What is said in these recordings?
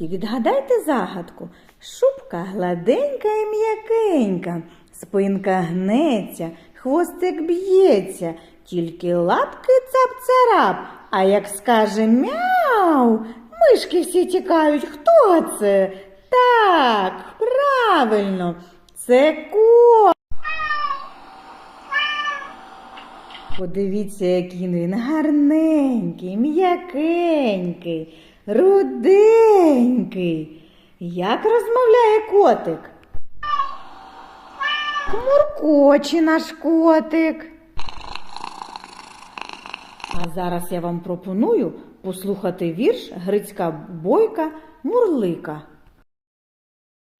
Дітки, відгадайте загадку. Шубка гладенька і м'якенька, спинка гнеться, хвостик б'ється, тільки лапки цап-царап, а як скаже мяу, мишки всі тікають. Хто це? Так, правильно, це кот. Подивіться, який він гарненький, м'якенький, руденький. Як розмовляє котик? Муркоче наш котик. А зараз я вам пропоную послухати вірш Грицька бойка Мурлика.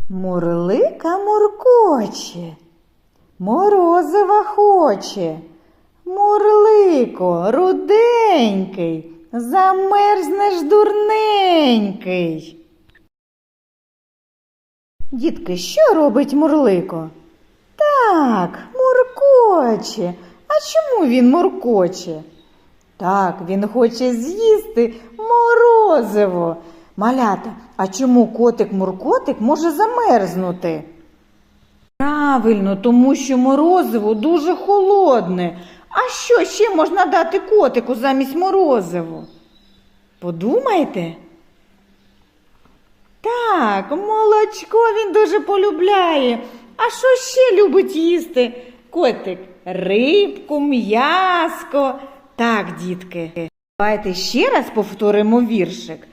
Мурлика муркоче, морозива хоче. Мурлико, руденький, замерзнеш дурненький. Дітки, що робить Мурлико? Так, муркоче. А чому він муркоче? Так, він хоче з'їсти морозиво. Малята, а чому котик-муркотик може замерзнути? Правильно, тому що морозиво дуже холодне. А що ще можна дати котику замість морозиву? Подумайте. Так, молочко він дуже полюбляє. А що ще любить їсти? Котик, рибку, м'яско. Так, дітки. Давайте ще раз повторимо віршик.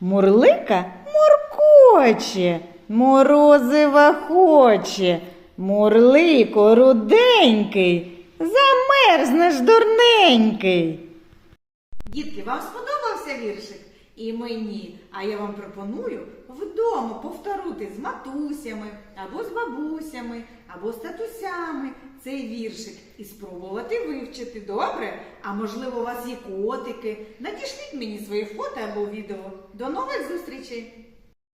Мурлика моркоче, морозива хоче, мурлико руденький, замерзнеш дурненький. Дітки, вам сподобався віршик? І мені. А я вам пропоную вдома повторити з матусями, або з бабусями, або з татусями цей віршик і спробувати вивчити. Добре? А можливо, у вас є котики. Надішліть мені свої фото або відео. До нових зустрічей!